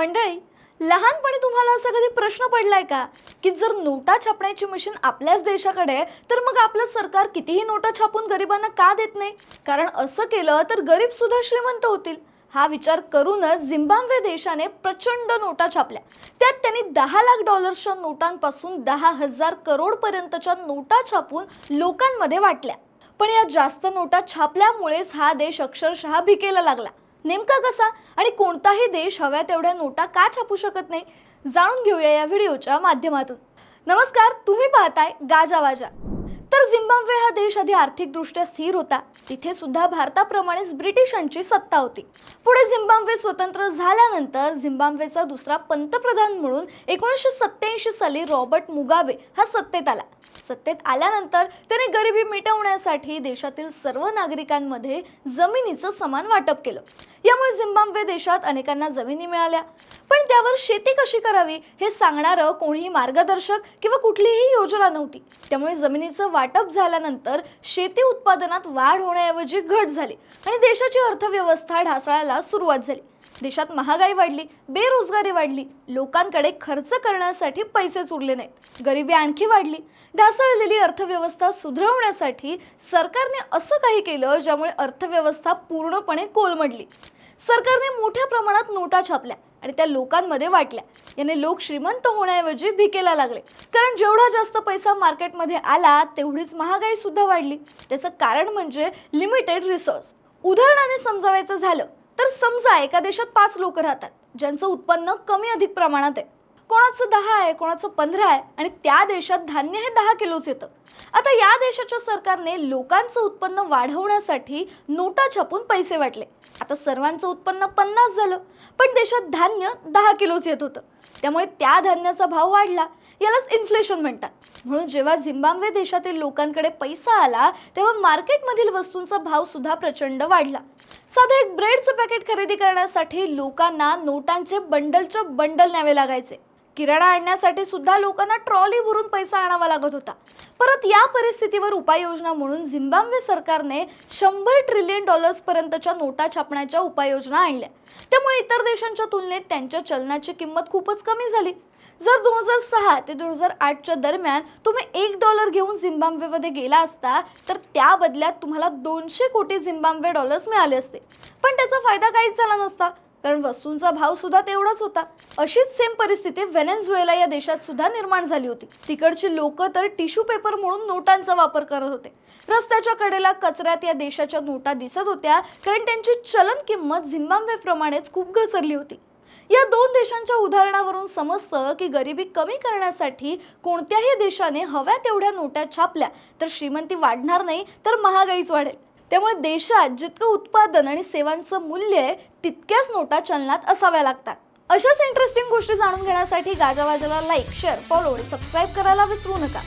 मंडळी लहानपणी तुम्हाला असा कधी प्रश्न पडलाय का? की जर नोटा छापण्याची मशीन आपल्याच देशाकडे आहे तर मग आपलं सरकार कितीही नोटा छापून गरिबांना का देत नाही? कारण असं केलं तर गरीब सुद्धा श्रीमंत होतील. हा विचार करूनच झिम्बाब्वे देशाने प्रचंड नोटा छापल्या. त्यात त्यांनी दहा लाख डॉलर्सच्या नोटांपासून दहा हजार करोडपर्यंतच्या नोटा छापून लोकांमध्ये वाटल्या. पण या जास्त नोटा छापल्यामुळेच हा देश अक्षरशः भिकेला लागला. नेमका कसा? आणि कोणताही देश हव्या तेवढ्या नोटा का छापू शकत नाही? जाणून घेऊया या व्हिडिओच्या माध्यमातून. नमस्कार तुम्ही पाहताय गाजावाजा तर झिम्बाब्वे हा देश आधी आर्थिकदृष्ट्या स्थिर होता. तिथे सुद्धा भारताप्रमाणेच ब्रिटिशांची सत्ता होती. पुढे झिम्बाब्वे स्वतंत्र झाल्यानंतर झिम्बाब्वेचा दुसरा पंतप्रधान म्हणून एकोणीसशे सत्त्याऐंशी साली रॉबर्ट मुगाबे हा सत्तेत आला. सत्तेत आल्यानंतर त्याने गरिबी मिटवण्यासाठी देशातील सर्व नागरिकांमध्ये जमिनीचं समान वाटप केलं. यामुळे झिम्बाब्वे देशात अनेकांना जमिनी मिळाल्या. पण त्यावर शेती कशी करावी हे सांगणारं कोणीही मार्गदर्शक किंवा कुठलीही योजना नव्हती. त्यामुळे जमिनीचं वाटप झाल्यानंतर शेती उत्पादनात वाढ होण्याऐवजी घट झाली आणि देशाची अर्थव्यवस्था ढासळायला सुरुवात झाली. देशात महागाई वाढली बेरोजगारी वाढली लोकांकडे खर्च करण्यासाठी पैसेच उरले नाहीत. गरिबी आणखी वाढली. ढासळलेली अर्थव्यवस्था सुधारवण्यासाठी सरकारने असं काही केलं ज्यामुळे अर्थव्यवस्था पूर्णपणे कोलमडली. सरकारने मोठ्या प्रमाणात नोटा छापल्या आणि त्या लोकांमध्ये वाटल्या. याने लोक श्रीमंत होण्याऐवजी भिकेला लागले. कारण जेवढा जास्त पैसा मार्केटमध्ये आला तेवढीच महागाई सुद्धा वाढली. त्याचं कारण म्हणजे लिमिटेड रिसोर्स उदाहरणाने समजावायचं झालं तर समजा एका देशात पाच लोक राहतात ज्यांचं उत्पन्न कमी अधिक प्रमाणात आहे. कोणाचं दहा आहे कोणाचं पंधरा आहे आणि त्या देशात धान्य हे दहा किलोच येतं. आता या देशाच्या सरकारने लोकांचं उत्पन्न वाढवण्यासाठी नोटा छापून पैसे वाटले. आता सर्वांचं उत्पन्न पन्नास झालं पण देशात धान्य दहा किलोच येत होतं. त्यामुळे त्या धान्याचा भाव वाढला यालाच इन्फ्लेशन म्हणतात. म्हणून जेव्हा झिम्बाब्वे देशातील लोकांकडे पैसा आला तेव्हा मार्केटमधील वस्तूंचा भाव सुद्धा प्रचंड वाढला. साधं एक ब्रेडचं पॅकेट खरेदी करण्यासाठी लोकांना नोटांचे बंडलच्या बंडल न्यावे लागायचे. किराणा आणण्यासाठी सुद्धा लोकांना ट्रॉली भरून पैसा आणावा लागत होता. परत या परिस्थितीवर उपाययोजना म्हणून झिम्बाब्वे सरकारने शंभर ट्रिलियन डॉलर्सपर्यंतच्या नोटा छापण्याच्या उपाययोजना आणल्या. त्यामुळे इतर देशांच्या तुलनेत त्यांच्या चलनाची किंमत खूपच कमी झाली. जर दोन हजार सहा ते दोन हजार आठच्या दरम्यान तुम्ही एक डॉलर घेऊन झिम्बाब्वेमध्ये गेला असता तर त्या बदल्यात तुम्हाला दोनशे कोटी झिम्बाब्वे डॉलर्स मिळाले असते. पण त्याचा फायदा काहीच झाला नसता. कारण वस्तूंचा भाव सुद्धा तेवढाच होता. अशीच सेम परिस्थिती व्हेनेझुएला या देशात सुद्धा निर्माण झाली होती. तिकडची लोक तर टिश्यू पेपर म्हणून नोटांचा वापर करत होते. रस्त्याच्या कडेला कचऱ्यात या देशाच्या नोटा दिसत होत्या कारण त्यांची चलन किंमत झिम्बाब्वे प्रमाणेच खूप घसरली होती. या दोन देशांच्या उदाहरणावरून समजतं की गरिबी कमी करण्यासाठी कोणत्याही देशाने हव्या तेवढ्या नोटा छापल्या तर श्रीमंती वाढणार नाही तर महागाईच वाढेल. त्यामुळे देशात जितकं उत्पादन आणि सेवांचं मूल्य आहे तितक्याच नोटा चलनात असाव्या लागतात. अशाच इंटरेस्टिंग गोष्टी जाणून घेण्यासाठी गाजावाजाला लाईक शेअर फॉलो आणि सबस्क्राईब करायला विसरू नका.